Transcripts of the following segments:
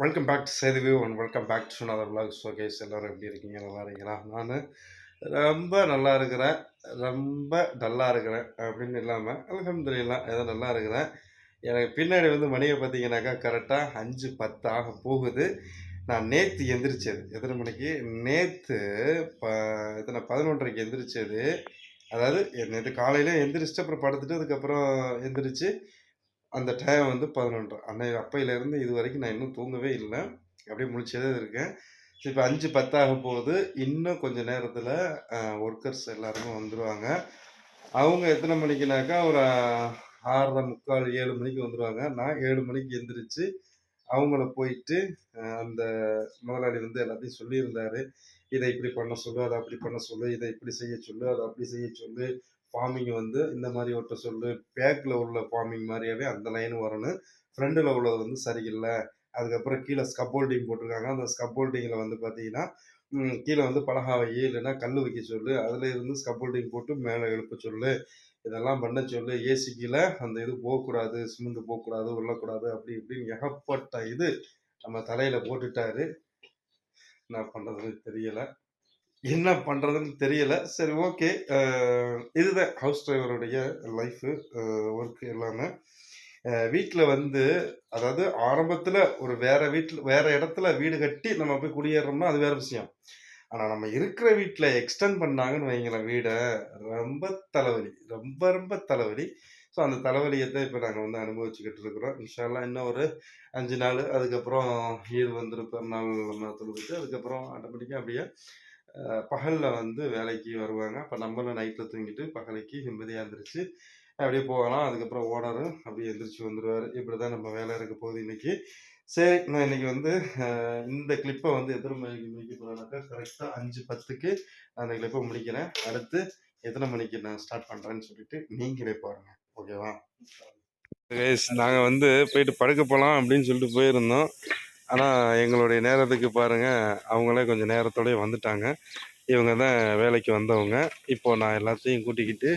Welcome back to சேதுவி ஒன் welcome back to சுனாதர் விலாக் ஸோ கேஸ் எல்லோரும் எப்படி இருக்கீங்க? நல்லா இருக்கீங்களா? நான் ரொம்ப நல்லா இருக்கிறேன். ரொம்ப டல்லாக இருக்கிறேன் அப்படின்னு இல்லாமல் அல்ஹம்துலில்லாஹ் ஏதோ நல்லா இருக்கிறேன். எனக்கு பின்னாடி வந்து மணியை பார்த்தீங்கன்னாக்கா கரெக்டாக அஞ்சு பத்து ஆக போகுது. நான் நேற்று எந்திரிச்சது. எத்தனை மணிக்கு? நேற்று ப எத்தனை பதினொன்றரைக்கு எந்திரிச்சது. அதாவது நேற்று காலையில் எந்திரிச்சிட்டு அப்புறம் படுத்துட்டு அதுக்கப்புறம் எந்திரிச்சு அந்த டைம் வந்து பதினொன்று. அன்னை அப்பையிலேருந்து இது வரைக்கும் நான் இன்னும் தூங்கவே இல்லை. அப்படியே முழிச்சதே இருக்கேன். இப்போ அஞ்சு பத்தாக போகுது. இன்னும் கொஞ்சம் நேரத்தில் ஒர்க்கர்ஸ் எல்லாருமே வந்துடுவாங்க அவங்க எத்தனை மணிக்குனாக்கா ஒரு ஆறரை முக்கால் ஏழு மணிக்கு வந்துடுவாங்க நான் ஏழு மணிக்கு எந்திரிச்சு அவங்கள போயிட்டு அந்த முதலாளி வந்து எல்லாத்தையும் சொல்லியிருந்தார். இதை இப்படி பண்ண சொல்லு அதை அப்படி பண்ண சொல்லு இதை இப்படி செய்ய சொல்லு அதை அப்படி செய்ய சொல்லு ஃபார்மிங் வந்து இந்த மாதிரி ஒருத்த சொல்லு பேக்கில் உள்ள ஃபார்மிங் மாதிரியாவே அந்த லைன் வரணும். ஃப்ரண்டில் உள்ளது வந்து சரியில்லை. அதுக்கப்புறம் கீழே ஸ்கப்போல்டிங் போட்டிருக்காங்க. அந்த ஸ்கப்போல்டிங்கில் வந்து பார்த்தீங்கன்னா கீழே வந்து பலகா இல்லைன்னா கல் வைக்க சொல்லு அதில் இருந்து ஸ்கப்போல்டிங் போட்டு மேலே எழுப்ப சொல்லு. இதெல்லாம் பண்ண சொல்லு. ஏசி கீழே அந்த இது போகக்கூடாது சிமெண்ட் போகக்கூடாது உள்ளக்கூடாது அப்படி இப்படின்னு ஏகப்பட்ட இது நம்ம தலையில் போட்டுட்டாரு. என்ன பண்ணுறதுன்னு தெரியலை. என்ன பண்ணுறதுன்னு தெரியல. சரி ஓகே. இதுதான் ஹவுஸ் டிரைவருடைய லைஃபு ஒர்க்கு எல்லாமே. வீட்டில் வந்து அதாவது ஆரம்பத்தில் ஒரு வேற வீட்டில் வேற இடத்துல வீடு கட்டி நம்ம போய் குடியேறோம்னா அது வேற விஷயம். ஆனால் நம்ம இருக்கிற வீட்டில் எக்ஸ்டெண்ட் பண்ணாங்கன்னு வைங்களேன் வீடை ரொம்ப தலைவலி ரொம்ப ரொம்ப தலைவலி. ஸோ அந்த தலைவலியை தான் இப்போ நாங்கள் வந்து அனுபவிச்சுக்கிட்டு இருக்கிறோம். இன்ஷால்லாம் இன்னும் ஒரு அஞ்சு நாள் அதுக்கப்புறம் ஈர் வந்துருப்ப நாள் நம்ம தொழுதுட்டு அதுக்கப்புறம் ஆட்டோமேட்டிக்காக அப்படியே பகலில் வந்து வேலைக்கு வருவாங்க. அப்போ நம்மளும் நைட்டில் தூங்கிட்டு பகலைக்கு நிம்மதியாக இருந்துருச்சு அப்படியே போகலாம். அதுக்கப்புறம் ஓனரும் அப்படியே எந்திரிச்சு வந்துடுவார் இப்படி தான் நம்ம வேலை இருக்க போகுது இன்றைக்கி சரி நான் இன்னைக்கு வந்து இந்த கிளிப்பை வந்து எத்தனை மணிக்கு முடிக்க போகிறேன்னாக்கா கரெக்டாக அஞ்சு பத்துக்கு அந்த கிளிப்பை முடிக்கிறேன். அடுத்து எத்தனை மணிக்கு நான் ஸ்டார்ட் பண்ணுறேன்னு சொல்லிட்டு நீங்களே பாருங்கள் ஓகேவா நாங்கள் வந்து போயிட்டு படுக்க போகலாம் அப்படின்னு சொல்லிட்டு போயிருந்தோம். ஆனால் எங்களுடைய நேரத்துக்கு பாருங்கள் அவங்களே கொஞ்சம் நேரத்தோடய வந்துட்டாங்க. இவங்க தான் வேலைக்கு வந்தவங்க. இப்போது நான் எல்லாத்தையும் கூட்டிக்கிட்டு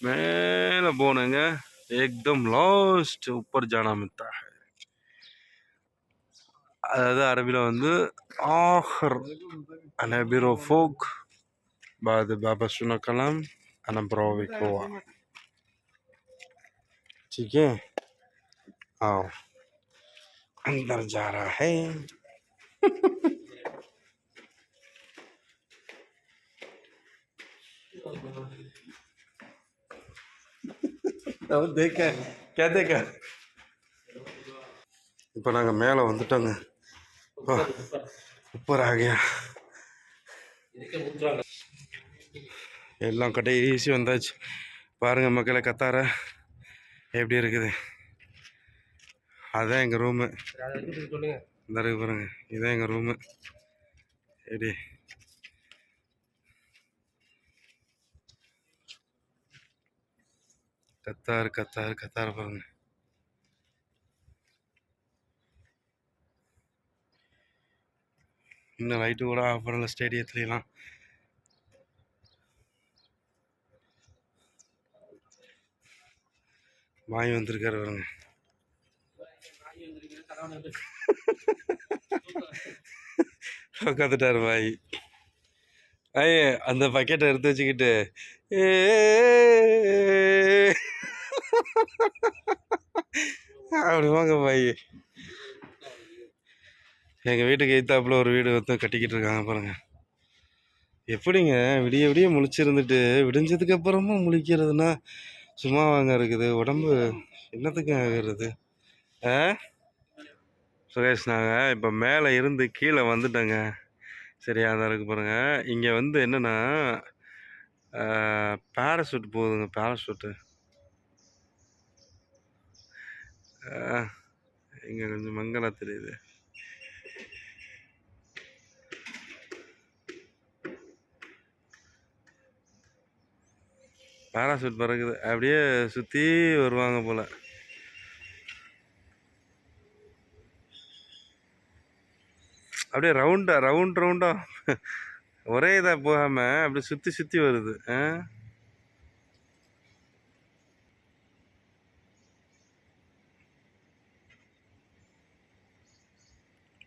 மேலே போனேங்க. எக்தம் லாஸ்ட் உப்பர் ஜானாமித்தா அதாவது அரபியில் வந்து ஆஹர். அனபிரோ ஃபோக். பாது பாபா சுனா கலாம். அனப்ரோவிகோவா ठीक है आओ अंदर जा रहा है अब देखा क्या देखा இப்போ நாங்கள் மேலே வந்துட்டோங்க உப்பர் ஆகியா எல்லாம் கடைசி வந்தாச்சு பாருங்க மக்களை கத்தார எப்படி இருக்குது அதான் எங்கள் ரூமு இந்த இருக்கு பாருங்க. இதான் எங்கள் ரூமு எப்படி கத்தார் கத்தார் கத்தார் பாருங்க. இன்னும் லைட்டு கூட ஆஃப் பண்ணல ஸ்டேடியத்துலாம் வாங்கி வந்திருக்காரு பாருங்க. உட்காந்துட்டாரு பாய் ஐய அந்த பக்கெட்டை எடுத்து வச்சுக்கிட்டு ஏ அப்படி வாங்க பாய் எங்கள் வீட்டுக்கு எய்த்தாப்புல ஒரு வீடு வந்து கட்டிக்கிட்டு இருக்காங்க பாருங்க. எப்படிங்க? விடிய விடிய முழிச்சிருந்துட்டு விடிஞ்சதுக்கு அப்புறமும் முழிக்கிறதுனா சும்மா வாங்க இருக்குது. உடம்பு என்னத்துக்கு ஆகிறது? ஆ? சுரேஷ் நாங்கள் இப்போ மேலே இருந்து கீழே வந்துட்டோங்க. சரியா தான் இருக்கு பாருங்கள் இங்கே வந்து என்னென்னா பேராசூட் போகுதுங்க பேராசூட்டு இங்கே கொஞ்சம் மங்கலா தெரியுது. பேராசூட் பறக்குது. அப்படியே சுற்றி வருவாங்க போல். அப்படியே ரவுண்டா ரவுண்ட் ரவுண்டா ஒரே இதாக போகாமல் அப்படியே சுற்றி சுற்றி வருது. ஆ?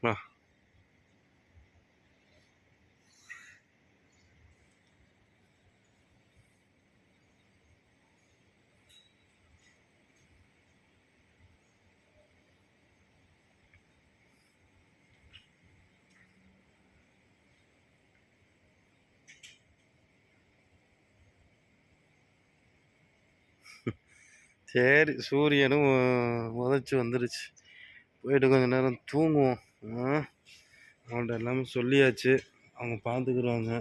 வா. சரி சூரியனும் உதச்சி வந்துடுச்சு போயிட்டு கொஞ்ச நேரம் தூங்குவோம். அவங்கள்ட்ட எல்லாமே சொல்லியாச்சு. அவங்க பார்த்துக்குருவாங்க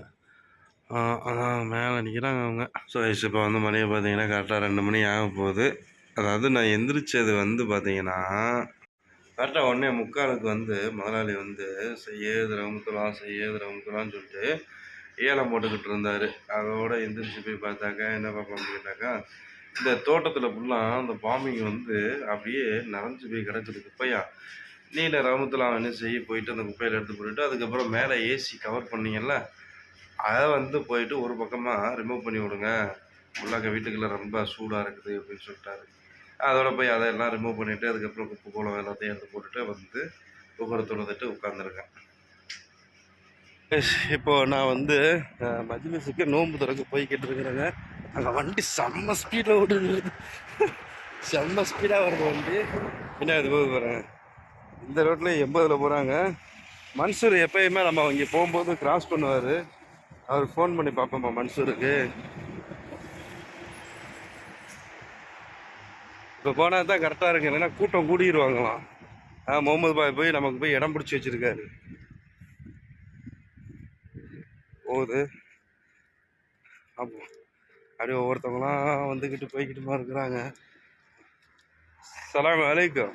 அதான் மேலே நிற்கிறாங்க அவங்க. ஸோ இப்போ வந்து மணியை பார்த்தீங்கன்னா கரெக்டாக ரெண்டு மணி ஆக போகுது. அதாவது நான் எந்திரிச்சது வந்து பார்த்தீங்கன்னா கரெக்டாக ஒன்றே முக்காலுக்கு வந்து முதலாளி வந்து செய்யது ரவுத்துலாம் செய்யது ரவுத்துலான்னு சொல்லிட்டு ஏலம் போட்டுக்கிட்டு இருந்தார். அதோட எந்திரிச்சு போய் பார்த்தாக்கா என்ன பார்ப்போம் கேட்டாக்கா இந்த தோட்டத்தில் ஃபுல்லாக அந்த பாம்பிங் வந்து அப்படியே நிறைஞ்சு போய் கிடக்குது குப்பையா? நீல ரவுத்துலாம் என்ன செய்ய போயிட்டு அந்த குப்பையில் எடுத்து போட்டுட்டு அதுக்கப்புறம் மேலே ஏசி கவர் பண்ணிங்கல்ல அதை வந்து போயிட்டு ஒரு பக்கமாக ரிமூவ் பண்ணி விடுங்க. உள்ளாக்க வீட்டுக்குள்ளே ரொம்ப சூடாக இருக்குது அப்படின்னு சொல்லிட்டாரு. அதோட போய் அதையெல்லாம் ரிமூவ் பண்ணிவிட்டு அதுக்கப்புறம் குப்பை கோலம் எல்லாத்தையும் எடுத்து போட்டுட்டு வந்து உகர தொழுதுட்டு உட்காந்துருக்கேன் இப்போ நான் வந்து மஜ்லிஸுக்கு நோன்பு திறக்க போய்கிட்டு இருக்கிறேங்க. அங்கே வண்டி செம்ம ஸ்பீடில் ஓடுது. செம்ம ஸ்பீடாக வருது வண்டி. என்ன இது போது போகிறேன் இந்த ரோட்டில் எண்பதில் போகிறாங்க மன்சூர் எப்பயுமே நம்ம இங்கே போகும்போது கிராஸ் பண்ணுவார். அவர் ஃபோன் பண்ணி பார்ப்போம்மா மன்சூருக்கு. இப்போ போனால் தான் கரெக்டாக இருக்கு இல்லைன்னா கூட்டம் கூடிடுவாங்களாம் ஆ முகமது பாய் போய் நமக்கு போய் இடம் பிடிச்சி வச்சுருக்காரு. போகுது. அப்போ அப்படியே ஒவ்வொருத்தவங்களாம் வந்துக்கிட்டு போய்கிட்டுமா இருக்கிறாங்க சலாம் அலைக்கும்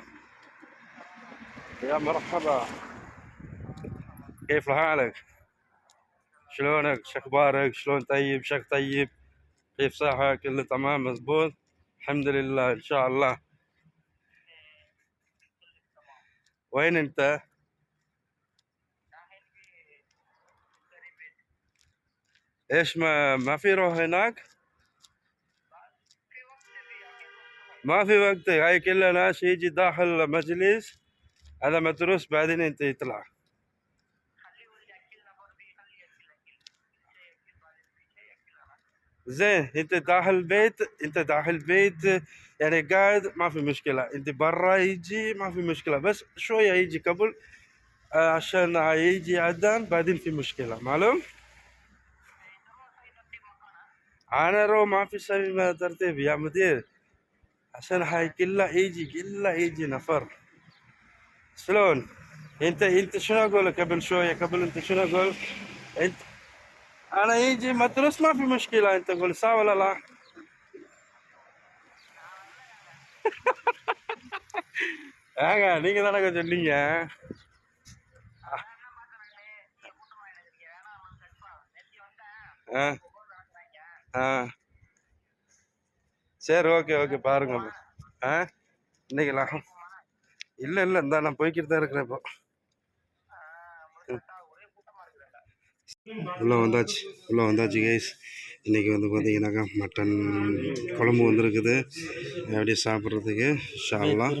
يا مرحبا كيف حالك؟ شلونك؟ شخبارك؟ شلون طيب؟ شك طيب؟ كيف صحة؟ كله تمام مزبوط؟ الحمد لله إن شاء الله وين أنت؟ إيش ما ما في روح هناك؟ ما في وقت هاي كلها ناس يجي داخل مجلس هذا متروس بعدين انت يطلع. زين انت داخل البيت انت داخل البيت يعني قاعد ما في مشكلة. انت برا يجي ما في مشكلة. بس شوية يجي قبل آه، عشان يجي عدن بعدين في مشكلة. معلوم؟ أنا رو ما في شيء ترتيب. يا مدير. عشان هاي كلها يجي كلها يجي نفر شلون انت انت شنو اقول لك قبل شويه قبل انت شنو اقول انت انا يجي مدرس ما في مشكله انت قول صح ولا لا ஏங்க நீங்க தானே சொன்னீங்க ஆ ஆ சரி ஓகே ஓகே பாருங்க ஆ? இன்னைக்கு இல்லை இல்லை இந்த நான் போய்கிட்டு தான் இருக்கிறேன் இப்போ. உள்ளே வந்தாச்சு உள்ளே வந்தாச்சு கைஸ் இன்றைக்கி வந்து பார்த்தீங்கன்னாக்கா மட்டன் குழம்பு வந்திருக்குது. அப்படியே சாப்பிட்றதுக்கு ஷாலாம்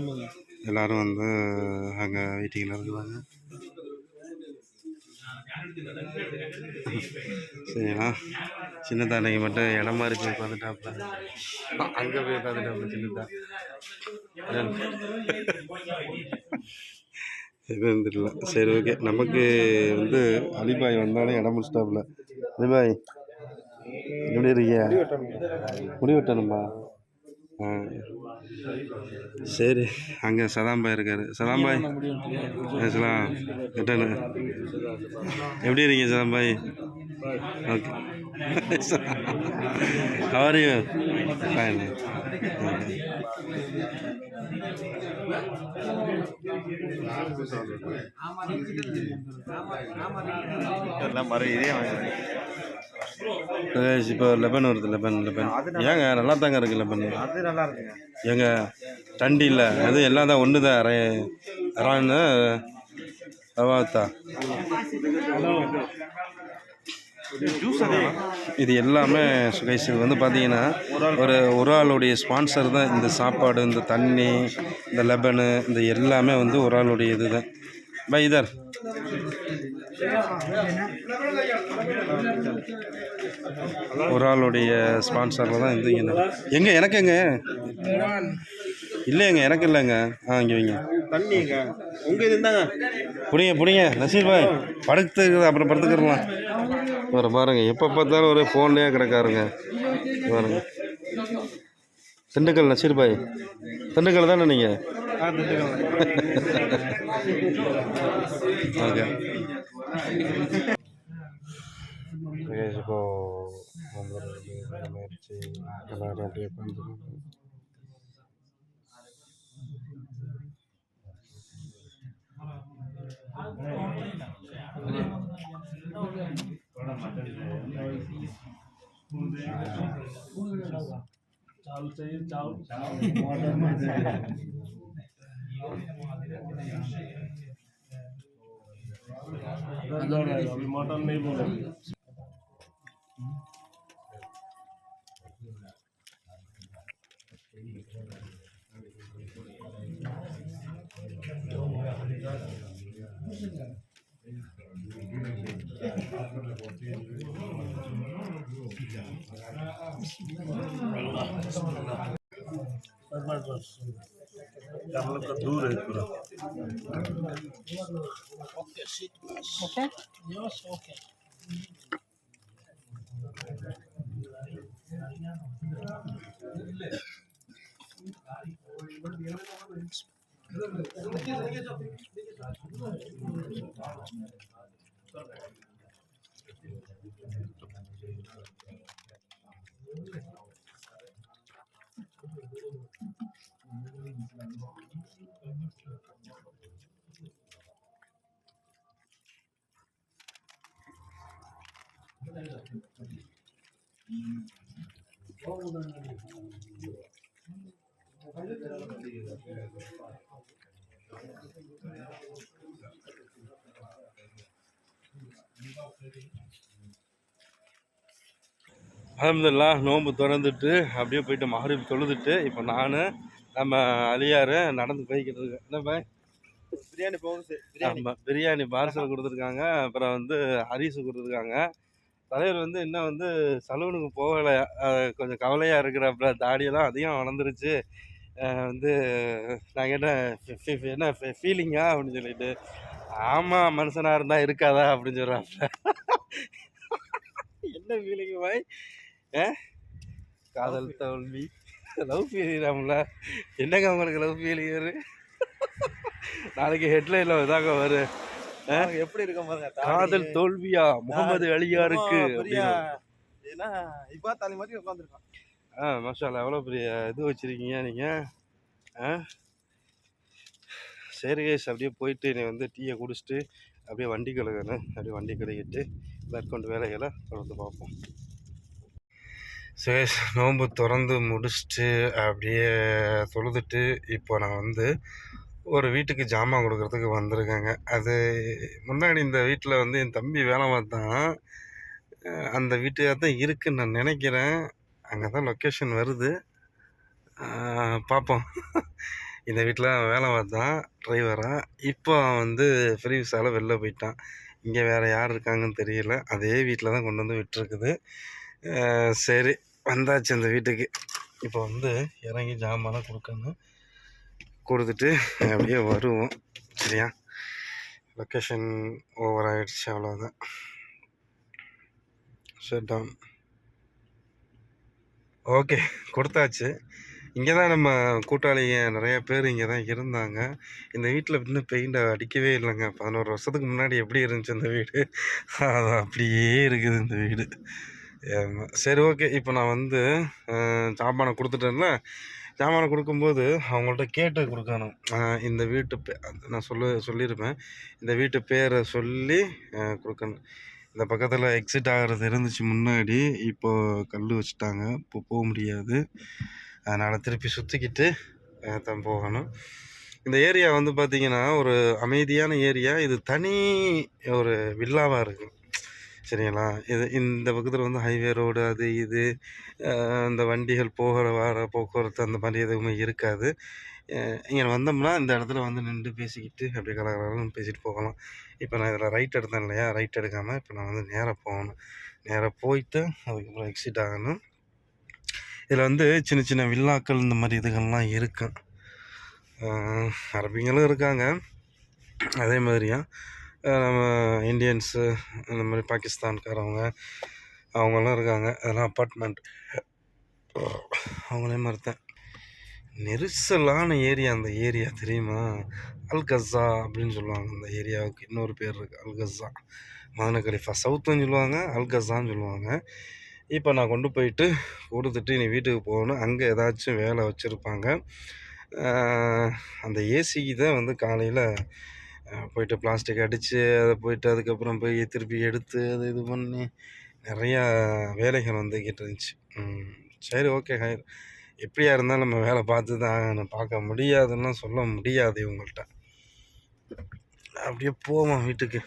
எல்லோரும் வந்து அங்கே வெயிட்டிங்கில் இருக்கிறாங்க சரிங்களா சின்னதா அன்னைக்கு மட்டும் இடம் மாதிரி போய் உட்காந்துட்டாப்ல அங்கே போய் உட்காந்துட்டாப்ல சின்னதா. எதுவும் தெரியல. சரி ஓகே. நமக்கு வந்து அலிபாய் வந்தாலே இடம் முடிச்சிட்டாப்புல அலிபாய் எப்படி இருக்கியா முடி வெட்டணுமா சரி அங்கே சதாம்பாய் இருக்காரு. சதாம்பாய் பேசலாம். எப்படி இருக்கீங்க சதாம்பாய் ஓகே ஃபைன் எல்லாம் மறு இதே இப்போ லெபன் வருது லெபன் லெபன். ஏங்க நல்லா தாங்க இருக்குது லெபன்? அது நல்லா இருக்குங்க. ஏங்க டண்டி இல்லை. அது எல்லாம் தான் ஒன்று தான் ரான்னு ரவாத்தா. இது எல்லாமே சுகைஸ் இது வந்து பார்த்தீங்கன்னா ஒரு ஒரு ஆளுடைய ஸ்பான்சர் தான் இந்த சாப்பாடு இந்த தண்ணி இந்த லெபனு இந்த எல்லாமே வந்து ஒரு ஆளுடைய இது தான் பை இதர். ஒரு ஆளுடைய ஸ்பான்சரில் தான் இது இங்கே. எங்க எனக்கு எங்க? இல்லைங்க எனக்கு இல்லைங்க. ஆ இங்கே வைங்க. தண்ணிங்க. உங்க இது இருந்தாங்க புடிங்க புடிங்க. நசீர் பாய் படுத்துக்கிறது அப்புறம் படுத்துக்கிறலாம் வேறு பாருங்க எப்போ பார்த்தாலும் ஒரு ஃபோன்லேயே கிடக்காருங்க. பாருங்க. திண்டுக்கல் நசீர் பாய் திண்டுக்கல் தானே நீங்கள் ஓகே. இப்போ எல்லாரும் அப்படியே थोड़ा चावल चाहिए चावल मटन नहीं बोलेंगे का दूर है पूरा ओके ओके அலமதுல்லா நோன்பு திறந்துட்டு அப்படியே போயிட்டு மகரிப் தொழுதுட்டு இப்போ நான் நம்ம அலியார் நடந்து போய்கிட்டு இருக்கேன் என்ன பாய்? பிரியாணி போகுது. பிரியாணி. ஆமாம் பிரியாணி பார்சல் கொடுத்துருக்காங்க. அப்புறம் வந்து அரிசி கொடுத்துருக்காங்க. தலைவர் வந்து இன்னும் வந்து சலூனுக்கு போகலை. கொஞ்சம் கவலையாக இருக்கிறப்ப தாடியெல்லாம் அதிகம் வளர்ந்துருச்சு. வந்து நான் கேட்டேன் "ஃபி- ஃபி- ஃபி- என்ன ஃபீலிங்கா அப்படின்னு சொல்லிட்டு ஆமாம் மனுஷனாக இருந்தால் இருக்காதா? அப்படின்னு சொல்கிறாப்புல என்ன ஃபீலிங் பாய்? ஆ? காதல் தோல்வி. லவ் ஃபீலிங்ல என்னங்க உங்களுக்கு லவ் ஃபீலிங் நாளைக்கு ஹெட்லைனில் இதாங்க வரும் எப்படி இருக்கும் பாருங்க. காதல் தோல்வியா? முகமது அலியாருக்கு. ஏன்னா இப்ப தலை மாதிரி உட்காந்துருக்கான் ஆ மஷாலா எவ்வளோ பெரிய இது வச்சுருக்கீங்க நீங்கள் ஆ? சரி கேஸ் அப்படியே போயிட்டு நீ வந்து டீயை குடிச்சிட்டு அப்படியே வண்டி கழுகணும் அப்படியே வண்டி கழுகிட்டு மேற்கொண்டு வேலைகளை தொடர்ந்து பார்ப்போம். சரி நோன்பு திறந்து முடிச்சுட்டு அப்படியே தொழுதுட்டு இப்போ நான் வந்து ஒரு வீட்டுக்கு ஜாமான் கொடுக்குறதுக்கு வந்திருக்கேங்க. அது முன்னாடி இந்த வீட்டில் வந்து என் தம்பி வேலை பார்த்தான். அந்த வீட்டுக்காக தான் இருக்குன்னு நான் நினைக்கிறேன். அங்கே தான் லொக்கேஷன் வருது. பார்ப்போம் இந்த வீட்டில் வேலை பார்த்தான் டிரைவராக இப்போ அவன் வந்து ஃப்ரீ வெளில போயிட்டான். இங்கே வேறு யார் இருக்காங்கன்னு தெரியல. அதே வீட்டில் தான் கொண்டு வந்து விட்டுருக்குது. சரி வந்தாச்சு அந்த வீட்டுக்கு. இப்போ வந்து இறங்கி ஜாமான் கொடுக்கணும் கொடுத்துட்டு அப்படியே வருவோம். சரியா? லொக்கேஷன் ஓவர் ஆகிடுச்சு அவ்வளோதான் ஷட் டவுன் ஓகே கொடுத்தாச்சு. இங்கே தான் நம்ம கூட்டாளிங்க நிறைய பேர் இங்கே தான் இருந்தாங்க. இந்த வீட்டில் இன்னும் பெயிண்டை அடிக்கவே இல்லைங்க. பதினோரு வருஷத்துக்கு முன்னாடி எப்படி இருந்துச்சு இந்த வீடு? அது அப்படியே இருக்குது இந்த வீடு. சரி ஓகே. இப்போ நான் வந்து அஹ், சாமானை கொடுத்துட்டேன்ல. சாமானை கொடுக்கும்போது அவங்கள்ட்ட கேட்டு கொடுக்கணும். இந்த வீட்டு பே நான் சொல்ல சொல்லியிருப்பேன். இந்த வீட்டு பேரை சொல்லி கொடுக்கணும். இந்த பக்கத்தில் எக்ஸிட் ஆகிறது இருந்துச்சு முன்னாடி. இப்போது கல் வச்சுட்டாங்க. இப்போ போக முடியாது. அதனால் திருப்பி சுற்றிக்கிட்டு தான் போகணும். இந்த ஏரியா வந்து பார்த்திங்கன்னா ஒரு அமைதியான ஏரியா. இது தனி ஒரு வில்லாவாக இருக்குது சரிங்களா? இது இந்த பக்கத்தில் வந்து ஹைவே ரோடு அது இது அந்த இந்த வண்டிகள் போகிற வர போக்குவரத்து அந்த மாதிரி எதுவுமே இருக்காது. இங்கே வந்தோம்னா இந்த இடத்துல வந்து நின்று பேசிக்கிட்டு அப்படியே கலகலன்னு பேசிட்டு போகலாம். இப்போ நான் இதில் ரைட் எடுத்தேன் இல்லையா? ரைட் எடுக்காமல் இப்போ நான் வந்து நேராக போகணும். நேராக போயிட்டு அதுக்கப்புறம் எக்ஸிட் ஆகணும். இதில் வந்து சின்ன சின்ன வில்லாக்கள் இந்த மாதிரி இதுகள்லாம் இருக்கும் அரபிங்களும் இருக்காங்க. அதே மாதிரியா நம்ம இந்தியன்ஸு இந்த மாதிரி பாகிஸ்தான்காரவங்க அவங்களாம் இருக்காங்க. அதெல்லாம் அப்பார்ட்மெண்ட் அவங்களே மறுத்தேன். நெரிசலான ஏரியா அந்த ஏரியா தெரியுமா? அல்கஸா அப்படின்னு சொல்லுவாங்க அந்த ஏரியாவுக்கு இன்னொரு பேர் இருக்குது அல்கஸா மதன சவுத்துன்னு சொல்லுவாங்க அல்கஸான்னு சொல்லுவாங்க. இப்போ நான் கொண்டு போயிட்டு கொடுத்துட்டு நீ வீட்டுக்கு போகணும். அங்கே ஏதாச்சும் வேலை வச்சுருப்பாங்க. அந்த ஏசிக்கு தான் வந்து காலையில் போயிட்டு பிளாஸ்டிக் அடித்து அதை போயிட்டு அதுக்கப்புறம் போய் திருப்பி எடுத்து அது இது பண்ணி நிறையா வேலைகள் வந்துக்கிட்டு இருந்துச்சு. சரி ஓகே ஹயர் எப்படியா இருந்தாலும் நம்ம வேலை பார்த்து தான் பார்க்க முடியாதுன்னா சொல்ல முடியாது இவங்கள்ட்ட. அப்படியே போவோம் வீட்டுக்கு.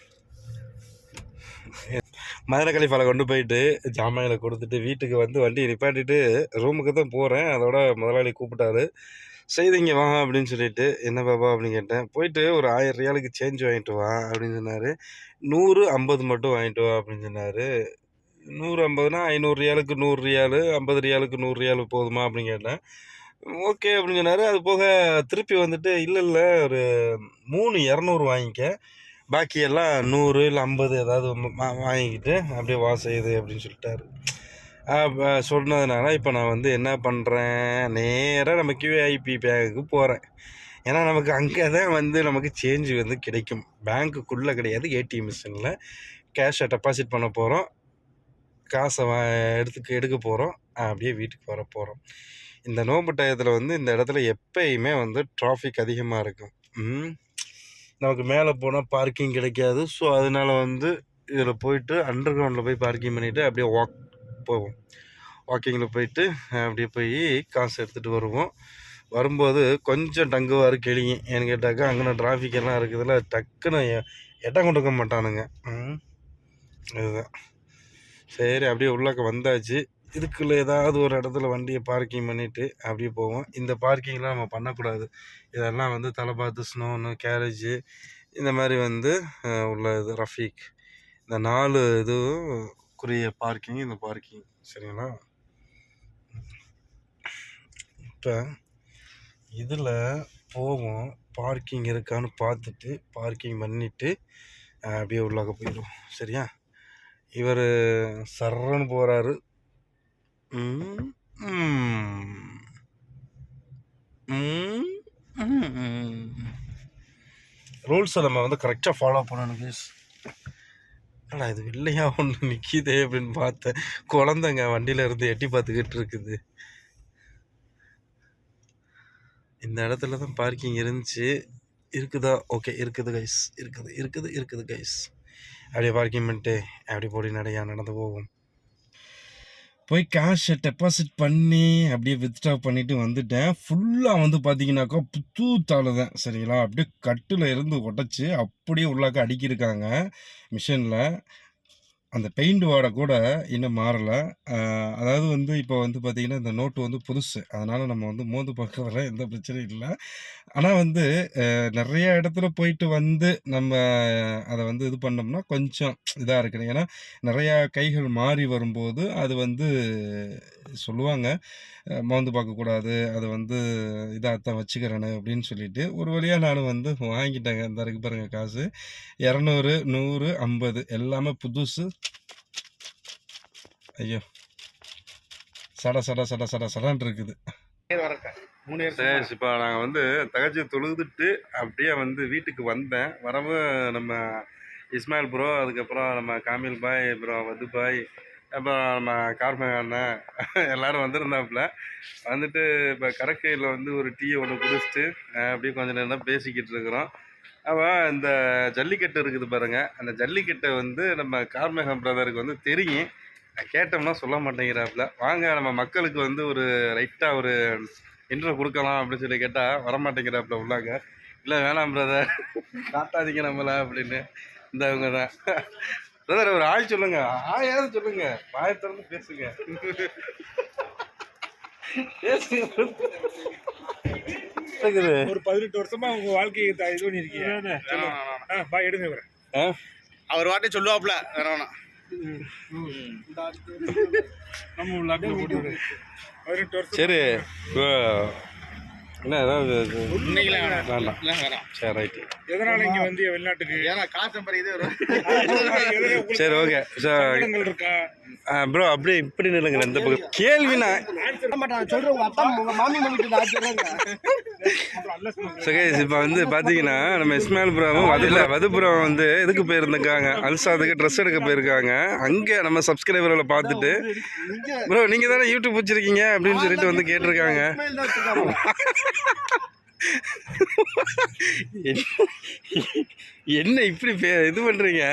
மதுரை கலிஃபால கொண்டு போயிட்டு ஜாமாயில கொடுத்துட்டு வீட்டுக்கு வந்து வண்டியை நிப்பாட்டிட்டு ரூமுக்கு தான் போகிறேன் அதோட முதலாளி கூப்பிட்டாரு. செய்திங்க வா அப்படின்னு சொல்லிட்டு என்ன பாபா அப்படின்னு கேட்டேன். போயிட்டு ஒரு ஆயிரம் ரியாலுக்கு சேஞ்ச் வாங்கிட்டு வா அப்படின்னு சொன்னார். நூறு ஐம்பது மட்டும் வாங்கிட்டு வா அப்படின்னு சொன்னார். நூறு ஐம்பதுனா ஐநூறு ரியாலுக்கு நூறு ரியாலு ஐம்பது ரியாலுக்கு நூறு ரியாலு போதுமா? அப்படின்னு கேட்டேன். ஓகே அப்படின்னு சொன்னார். அது போக திருப்பி வந்துட்டு இல்லை இல்லை ஒரு மூணு இரநூறு வாங்கிக்க. பாக்கி எல்லாம் நூறு இல்லை ஐம்பது ஏதாவது வா- வாங்கிக்கிட்டு அப்படியே வா செய்யுது அப்படின்னு சொல்லிட்டாரு. சொன்னதுனால இப்போ நான் வந்து என்ன பண்ணுறேன் நேராக நம்ம கியூஐபி பேங்க்கு போகிறேன் ஏன்னா நமக்கு அங்கே தான் வந்து நமக்கு சேஞ்சு வந்து கிடைக்கும். பேங்க்குள்ளே கிடையாது ஏடிஎம் மிஷினில் கேஷை டெபாசிட் பண்ண போகிறோம் காசை வா எடுத்துக்க எடுக்க போகிறோம் அப்படியே வீட்டுக்கு வர போகிறோம் இந்த நோம்பு டயத்தில் வந்து இந்த இடத்துல எப்பயுமே வந்து டிராஃபிக் அதிகமாக இருக்கும். நமக்கு மேலே போனால் பார்க்கிங் கிடைக்காது. ஸோ அதனால வந்து இதில் போயிட்டு அண்டர் கிரவுண்டில் போய் பார்க்கிங் பண்ணிவிட்டு அப்படியே வாக் போவோம். வாக்கிங்கில் போயிட்டு அப்படியே போய் காசு எடுத்துகிட்டு வருவோம். வரும்போது கொஞ்சம் டங்குவார் கிளியும் ஏன்னு கேட்டாக்கா அங்கே டிராஃபிக் எல்லாம் இருக்குதுல்ல டக்குன்னு எ- இடம் கொடுக்க மாட்டானுங்க. இதுதான் சரி அப்படியே உள்ளாக்க வந்தாச்சு. இதுக்குள்ளே ஏதாவது ஒரு இடத்துல வண்டியை பார்க்கிங் பண்ணிவிட்டு அப்படியே போவோம். இந்த பார்க்கிங்லாம் நம்ம பண்ணக்கூடாது. இதெல்லாம் வந்து தலை பார்த்து ஸ்னோனு கேரேஜு இந்த மாதிரி வந்து உள்ள இது ரஃபீக். இந்த நாலு இதுவும் குறிய பார்க்கிங் இந்த பார்க்கிங். சரிங்களா? இப்போ இதில் போவோம். பார்க்கிங் இருக்கான்னு பார்த்துட்டு பார்க்கிங் பண்ணிவிட்டு அப்படியே உள்ளாக போயிடுவோம். சரியா? இவர் சர்றன்னு போகிறாரு ரூல்ஸை நம்ம வந்து கரெக்டாக ஃபாலோ பண்ணணும் ப்ளீஸ் ஆனால் இது வெள்ளையா ஒன்று நிற்கிதே அப்படின்னு பார்த்தேன். குழந்தைங்க வண்டியில இருந்து எட்டி பார்த்துக்கிட்டு இருக்குது. இந்த இடத்துல தான் பார்க்கிங் இருந்துச்சு. இருக்குதா? ஓகே இருக்குது கைஸ் இருக்குது இருக்குது இருக்குது கைஸ் அப்படியே பார்க்கிங் பண்ணிட்டு அப்படி போடி நடையா நடந்து போவோம். போய் கேஷை டெபாசிட் பண்ணி அப்படியே வித்ட்ரா பண்ணிட்டு வந்துட்டேன். ஃபுல்லாக வந்து பார்த்தீங்கன்னாக்கா புத்து தான் சரிங்களா? அப்படியே கட்டில் இருந்து உடச்சி அப்படியே உள்ளாக்க அடிக்கிருக்காங்க மிஷினில். அந்த பெயிண்ட் வாடை கூட இன்னும் மாறலை. அதாவது வந்து இப்போ வந்து பார்த்திங்கன்னா இந்த நோட்டு வந்து புதுசு. அதனால் நம்ம வந்து மோந்து வர எந்த பிரச்சனையும் இல்லை. ஆனால் வந்து நிறைய இடத்துல போயிட்டு வந்து நம்ம அதை வந்து இது பண்ணோம்னா கொஞ்சம் இதாக இருக்குது ஏன்னா நிறையா கைகள் மாறி வரும்போது அது வந்து சொல்லுவாங்க அஹ், மோந்து பார்க்கக்கூடாது அதை வந்து இதாகத்தான் வச்சுக்கிறேன்னு அப்படின்னு சொல்லிட்டு. ஒரு வழியாக நான் வந்து வாங்கிட்டேங்க. இந்த இருக்கு பாருங்க காசு. இரநூறு நூறு ஐம்பது எல்லாமே புதுசு. ஐயோ. சட சட சட சட சடன்னு இருக்குது. சரி இப்போ நாங்கள் வந்து தகச்சி தொழுதுட்டு அப்படியே வந்து வீட்டுக்கு வந்தேன். வரவு நம்ம இஸ்மாயில் ப்ரோ அதுக்கப்புறம் நம்ம காமில் பாய் அப்புறம் வது பாய் அப்புறம் நம்ம கார்மேக அண்ணன் எல்லாரும் வந்திருந்தாப்புல. வந்துட்டு இப்போ கடற்கையில் வந்து ஒரு டீ ஒன்று குடிச்சிட்டு அப்படியே கொஞ்ச நேரம் பேசிக்கிட்டு இருக்கிறோம். அவன் இந்த ஜல்லிக்கட்டு இருக்குது பாருங்க. அந்த ஜல்லிக்கட்டை வந்து நம்ம கார்மேகம் பிரதருக்கு வந்து தெரியும். கேட்டோம்னா சொல்ல மாட்டேங்கிறாப்புல. வாங்க நம்ம மக்களுக்கு வந்து ஒரு லைட்டாக ஒரு இன்ட்ரோ கொடுக்கலாம் அப்படின்னு சொல்லி கேட்டால் வரமாட்டேங்கிறாப்புல உள்ளாங்க இல்லை வேணாம் பிரதர் காட்டாதீங்க நம்மள அப்படின்னு இந்த இவங்க தான் பிரதர் ஒரு ஆள் சொல்லுங்க ஆயாவது சொல்லுங்க வாயை திறந்து பேசுங்க ஒரு பதினெட்டு வருஷமா உங்க வாழ்க்கையை த- இது பண்ணிருக்கீங்க பா எடுங்க? அவர் வாட்டி சொல்லுவாப்ல வேற வேணாம் நம்ம சரி ஏதாவது வேணாம். வேண்டாம். இல்லை வேணாம். சரி ரைட்டு எதனால இங்க வந்து வெளிநாட்டுக்கு? ஏன்னா காசு சம்பரி இது சரி ஓகே சார் இருக்கா? ப்ரோ அப்படியே இப்படி நில்லுங்க இந்த பக்கம். கேள்வி நான் சொல்றேன் உங்க அப்பா உங்க மாமி மணிக்கு நான் சொல்றேங்க சகேஷ் இப்போ வந்து பார்த்தீங்கன்னா நம்ம இஸ்மாயில் புறாவும் வதுல வதுபுரம் வந்து இதுக்கு போயிருந்துருக்காங்க? அல்சாதுக்கு ட்ரெஸ் எடுக்க போயிருக்காங்க. அங்கே நம்ம சப்ஸ்கிரைபர்களை பார்த்துட்டு ப்ரோ நீங்கள் தானே யூடியூப் வச்சிருக்கீங்க அப்படின்னு சொல்லிட்டு வந்து கேட்டிருக்காங்க. என்ன- இப்படி பே- இது பண்றீங்க?